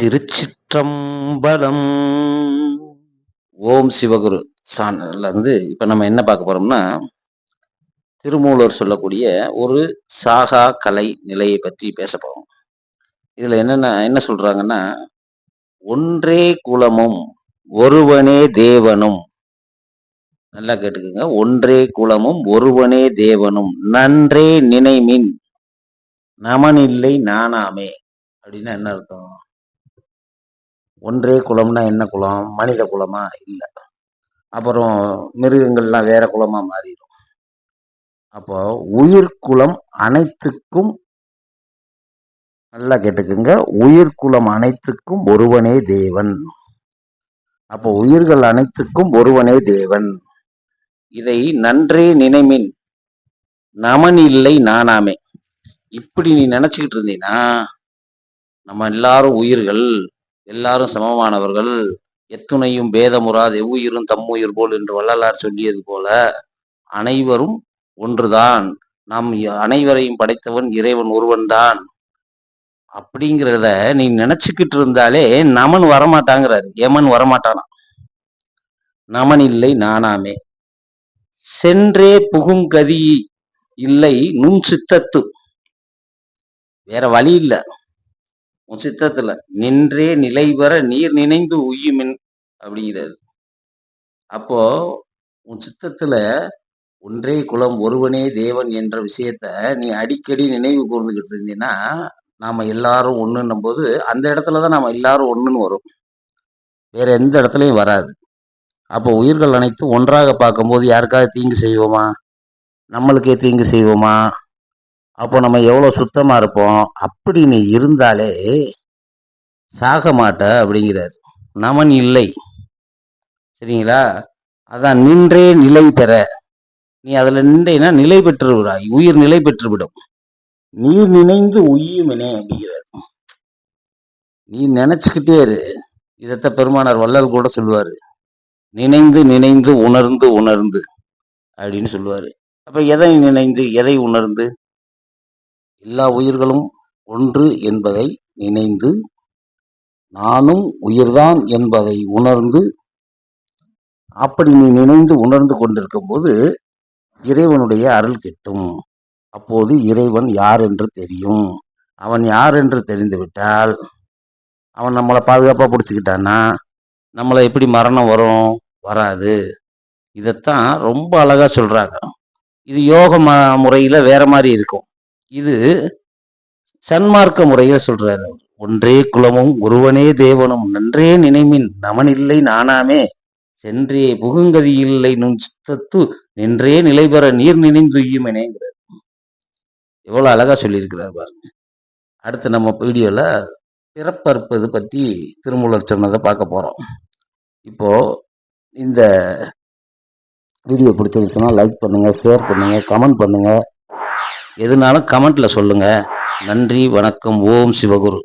திருச்சிற்றம்பலம். ஓம் சிவகுரு சானல்ல இருந்து இப்ப நம்ம என்ன பார்க்க போறோம்னா திருமூலர் சொல்லக்கூடிய ஒரு சாகா கலை நிலையை பற்றி பேச போறோம். இதுல என்னென்ன என்ன சொல்றாங்கன்னா ஒன்றே குலமும் ஒருவனே தேவனும். நல்லா கேட்டுக்கோங்க. ஒன்றே குலமும் ஒருவனே தேவனும். நன்றே நினைமின். நமனில்லை நானாமே. அப்படின்னா என்ன அர்த்தம்? ஒன்றே குலம்னா என்ன குலம்? மனித குலமா? இல்லை. அப்புறம் மிருகங்கள்லாம் வேற குலமா மாறிடும். அப்போ உயிர்குலம் அனைத்துக்கும் நல்லா கேட்டுக்குங்க. உயிர்குலம் அனைத்துக்கும் ஒருவனே தேவன். அப்போ உயிர்கள் அனைத்துக்கும் ஒருவனே தேவன். இதை நன்றே நினைமின். நமன் இல்லை நானாமே. இப்படி நீ நினைச்சுக்கிட்டு இருந்தீங்கன்னா நம்ம எல்லாரும் உயிர்கள் எல்லாரும் சமமானவர்கள். எத்துணையும் பேதமுறாது எவ்வுயிரும் தம்முயிர் போல் என்று வள்ளலார் சொல்லியது போல அனைவரும் ஒன்றுதான். நாம் அனைவரையும் படைத்தவன் இறைவன் ஒருவன் தான் அப்படிங்கிறத நீ நினைச்சுக்கிட்டு இருந்தாலே நமன் வரமாட்டாங்கிறாரு. எமன் வரமாட்டானா? நமன் இல்லை நானாமே. சென்றே புகும் கதி இல்லை நுண் சித்தத்து. வேற வழி இல்லை. உன் சித்தத்துல நின்றே நிலை பெற நீர் நினைந்து உய்யுமின் அப்படிங்கிறாரு. அப்போ உன் சித்தத்துல ஒன்றே குலம் ஒருவனே தேவன் என்ற விஷயத்த நீ அடிக்கடி நினைவு கூர்ந்துகிட்டு இருந்தீங்கன்னா நாம எல்லாரும் ஒண்ணுன்னும் போது அந்த இடத்துலதான் நாம எல்லாரும் ஒண்ணுன்னு வரும். வேற எந்த இடத்துலயும் வராது. அப்போ உயிர்கள் அனைத்தும் ஒன்றாக பார்க்கும்போது யாருக்காவது தீங்கு செய்வோமா? நம்மளுக்கே தீங்கு செய்வோமா? அப்போ நம்ம எவ்வளோ சுத்தமாக இருப்போம்? அப்படி நீ இருந்தாலே சாக மாட்ட அப்படிங்கிறார். நமன் இல்லை. சரிங்களா? அதான் நின்றே நிலை பெற. நீ அதில் நின்றேனா நிலை பெற்றுவிடாய். உயிர் நிலை பெற்றுவிடும். நீ நீர் நினைந்து உய்யுமினே அப்படிங்கிறார். நீ நினச்சிக்கிட்டே இரு. இதத்த பெருமானார் வள்ளல் கூட சொல்லுவார். நினைந்து நினைந்து உணர்ந்து உணர்ந்து அப்படின்னு சொல்லுவார். அப்போ எதை நினைந்து எதை உணர்ந்து? எல்லா உயிர்களும் ஒன்று என்பதை நினைந்து நானும் உயிர்தான் என்பதை உணர்ந்து அப்படி நீ நினைந்து உணர்ந்து கொண்டிருக்கும் போது இறைவனுடைய அருள் கிட்டும். அப்போது இறைவன் யார் என்று தெரியும். அவன் யார் என்று தெரிந்துவிட்டால் அவன் நம்மளை பாதுகாப்பாக பிடிச்சிக்கிட்டான்னா நம்மளை எப்படி மரணம் வரும்? வராது. இதைத்தான் ரொம்ப அழகாக சொல்கிறாங்க இது யோக முறையில் வேறு மாதிரி இருக்கும். இது சன்மார்க்க முறையில சொல்றாரு ஒன்றே குலமும் ஒருவனே தேவனும் நன்றே நினைமின் நமனில்லை நானாமே. சென்றே புகுங்கதி இல்லை நுண் சித்தத்து நின்றே நிலை பெற நீர் நினைந்துயுமெனேங்கிறார் எவ்வளவு அழகா சொல்லியிருக்கிறார் பாருங்க. அடுத்து நம்ம வீடியோல பிறப்பறுப்பது பற்றி திருமூலர் சொன்னதை பார்க்க போறோம். இப்போ இந்த வீடியோ பிடிச்சிருந்துச்சுன்னா லைக் பண்ணுங்க ஷேர் பண்ணுங்க கமெண்ட் பண்ணுங்க. எதுனாலும் கமெண்ட்ல சொல்லுங்க. நன்றி வணக்கம். ஓம் சிவகுரு.